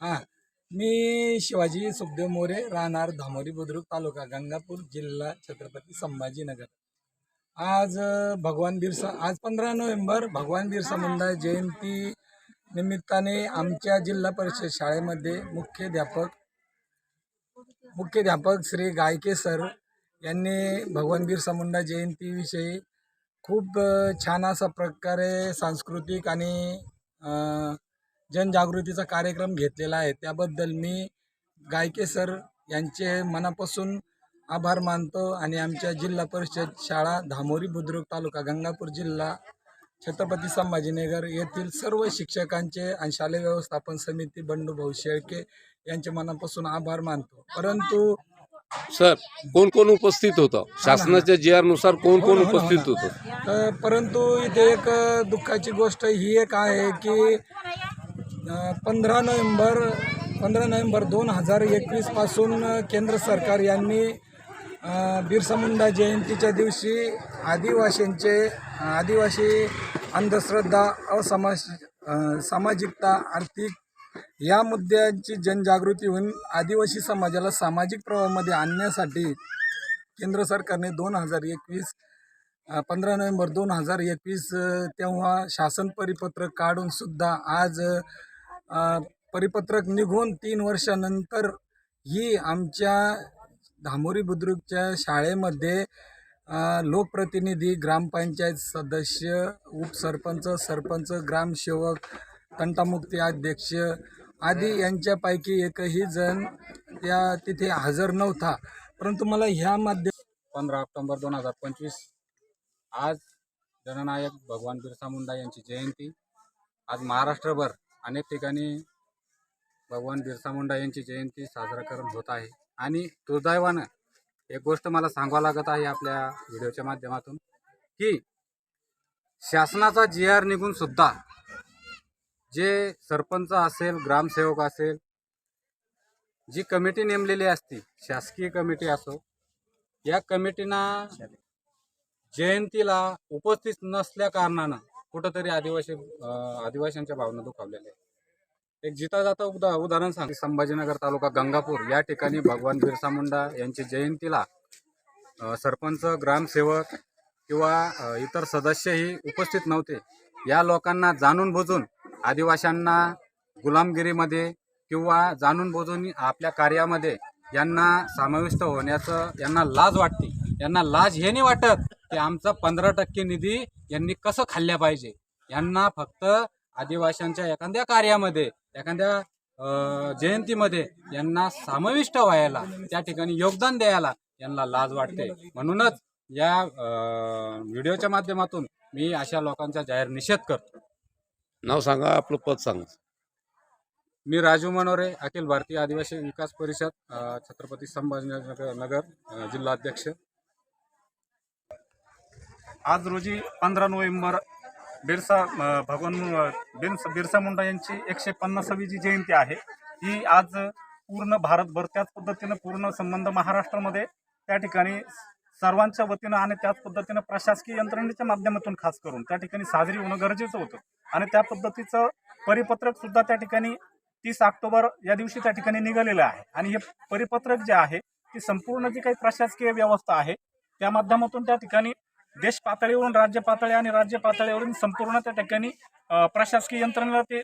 हां. मी शिवाजी सुखदेव मोरे राहणार धामोरी बुद्रुक तालुका गंगापूर जिल्हा छत्रपती संभाजीनगर. आज भगवान बिरसा आज पंधरा नोव्हेंबर भगवान बिरसा मुंडा जयंती निमित्ताने आमच्या जिल्हा परिषद शाळेमध्ये मुख्याध्यापक मुख्याध्यापक श्री गायके सर यांनी भगवान बिरसा मुंडा जयंतीविषयी खूप छान असा प्रकारे सांस्कृतिक आणि जनजागृतीचा कार्यक्रम घेतलेला आहे. त्याबद्दल मी गायके सर यांचे मनापासून आभार मानतो आणि आमच्या जिल्हा परिषद शाळा धामोरी बुद्रुक तालुका गंगापूर जिल्हा छत्रपती संभाजीनगर येथील सर्व शिक्षकांचे आणि शालेय व्यवस्थापन समिती बंडूभाऊ शेळके यांचे मनापासून आभार मानतो. परंतु सर कोण कोण उपस्थित होतं? शासनाच्या जी आरनुसार कोण कोण हो हो उपस्थित हो. होतं? परंतु इथे एक दुःखाची गोष्ट ही एक आहे की पंधरा नोव्हेंबर पंधरा नोव्हेंबर दोन हजार एकवीसपासून केंद्र सरकार यांनी बिरसा मुंडा जयंतीच्या दिवशी आदिवासींचे आदिवासी अंधश्रद्धा असमाज सामाजिकता आर्थिक या मुद्द्यांची जनजागृती होऊन आदिवासी समाजाला सामाजिक प्रवाहामध्ये आणण्यासाठी केंद्र सरकारने दोन हजार एकवीस पंधरा नोव्हेंबर दोन हजार एकवीस तेव्हा शासन परिपत्रक काढूनसुद्धा आज परिपत्रक निघून तीन वर्षानंतर ही आमच्या धामोरी बुद्रुकच्या शाळेमध्ये लोकप्रतिनिधी ग्रामपंचायत सदस्य उपसरपंच सरपंच ग्रामसेवक तंटामुक्ती अध्यक्ष आदी यांच्यापैकी एकही जण त्या तिथे हजर नव्हता. परंतु मला ह्यामध्ये पंधरा ऑक्टोंबर दोन हजार पंचवीस आज जननायक भगवान बिरसा मुंडा यांची जयंती. आज महाराष्ट्रभर अनेक ठिकाणी भगवान बिरसा मुंडा यांची जयंती साजरा करून होत आहे. आणि दुर्दैवानं एक गोष्ट मला सांगावं लागत आहे आपल्या व्हिडिओच्या माध्यमातून की शासनाचा जी आर निघून सुद्धा जे सरपंच असेल ग्रामसेवक असेल जी कमिटी नेमलेली असती शासकीय कमिटी असो या कमिटीना जयंतीला उपस्थित नसल्या कारणानं कुठंतरी आदिवासी अं, आदिवासींच्या भावना दुखावलेल्या आहेत. एक जिता जाता उदा उदाहरण सांग. संभाजीनगर तालुका गंगापूर या ठिकाणी भगवान बिरसा मुंडा यांची जयंतीला सरपंच ग्रामसेवक किंवा इतर सदस्यही उपस्थित नव्हते. या लोकांना जाणून बुजून आदिवाशांना गुलामगिरीमध्ये किंवा जाणून बुजून आपल्या कार्यामध्ये यांना समाविष्ट होण्याचं यांना लाज वाटते. यांना लाज हे नाही वाटत की आमचा पंधरा टक्के निधी यांनी कसं खाल्ल्या पाहिजे? यांना फक्त आदिवासींच्या एखाद्या कार्यामध्ये एखाद्या जयंतीमध्ये यांना समाविष्ट व्हायला त्या ठिकाणी योगदान द्यायला यांना लाज वाटते. म्हणूनच या व्हिडिओच्या माध्यमातून मी अशा लोकांचा जाहीर निषेध करतो. नाव सांगा आपलं पद सांगा. मी राजू मनोरे अखिल भारतीय आदिवासी विकास परिषद छत्रपती संभाजीनगर नगर अ, जिल्हा अध्यक्ष. आज रोजी पंधरा नोव्हेंबर बिरसा भगवान मु- बिरस बिरसा मुंडा यांची एकशे पन्नासावी जी जयंती आहे ही आज पूर्ण भारतभर त्याच पद्धतीनं पूर्ण संबंध महाराष्ट्रामध्ये त्या ठिकाणी सर्वांच्या वतीनं आणि त्याच पद्धतीनं प्रशासकीय यंत्रणेच्या माध्यमातून खास करून त्या ठिकाणी साजरी होणं गरजेचं होतं. आणि त्या पद्धतीचं परिपत्रक सुद्धा त्या ठिकाणी तीस ऑक्टोबर या दिवशी त्या ठिकाणी निघालेलं आहे. आणि हे परिपत्रक जे आहे ती संपूर्ण जी काही प्रशासकीय व्यवस्था आहे त्या माध्यमातून त्या ठिकाणी देश पातळीवरून राज्य पातळी आणि राज्य पातळीवरून संपूर्ण त्या ठिकाणी प्रशासकीय यंत्रणेला ते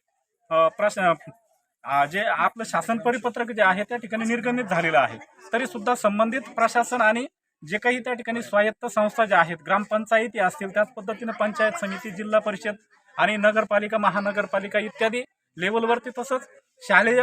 प्रशा प्रश जे आपलं शासन परिपत्रक जे आहे त्या ठिकाणी निर्गमित झालेलं आहे. तरी सुद्धा संबंधित प्रशासन आणि जे काही त्या ठिकाणी स्वायत्त संस्था ज्या आहेत ग्रामपंचायती असतील त्याच पद्धतीनं पंचायत समिती जिल्हा परिषद आणि नगरपालिका महानगरपालिका इत्यादी लेवलवरती तसंच शालेय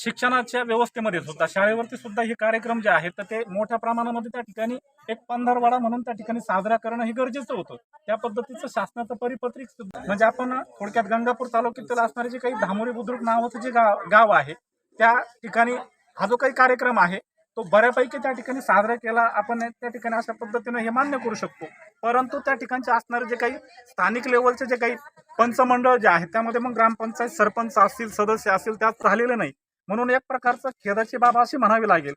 शिक्षणाच्या व्यवस्थेमध्ये सुद्धा शाळेवरती सुद्धा हे कार्यक्रम जे आहेत तर ते मोठ्या प्रमाणामध्ये त्या ठिकाणी एक पंधरवाडा म्हणून त्या ठिकाणी साजरा करणं हे गरजेचं होतं. त्या पद्धतीचं शासनाचं परिपत्रिक सुद्धा म्हणजे आपण थोडक्यात गंगापूर तालुक्यातील असणारे जे काही धामोरी बुद्रुक नावाचं जे गाव गाव आहे त्या ठिकाणी हा जो काही कार्यक्रम आहे तो बऱ्यापैकी त्या ठिकाणी साजरा केला आपण त्या ठिकाणी अशा पद्धतीनं हे मान्य करू शकतो. परंतु त्या ठिकाणचे असणारे जे काही स्थानिक लेवलचे जे काही पंचमंडळ जे आहेत त्यामध्ये मग ग्रामपंचायत सरपंच असतील सदस्य असतील त्यात राहिलेले नाही. म्हणून एक प्रकारचं खेदाची बाब अशी म्हणावी लागेल.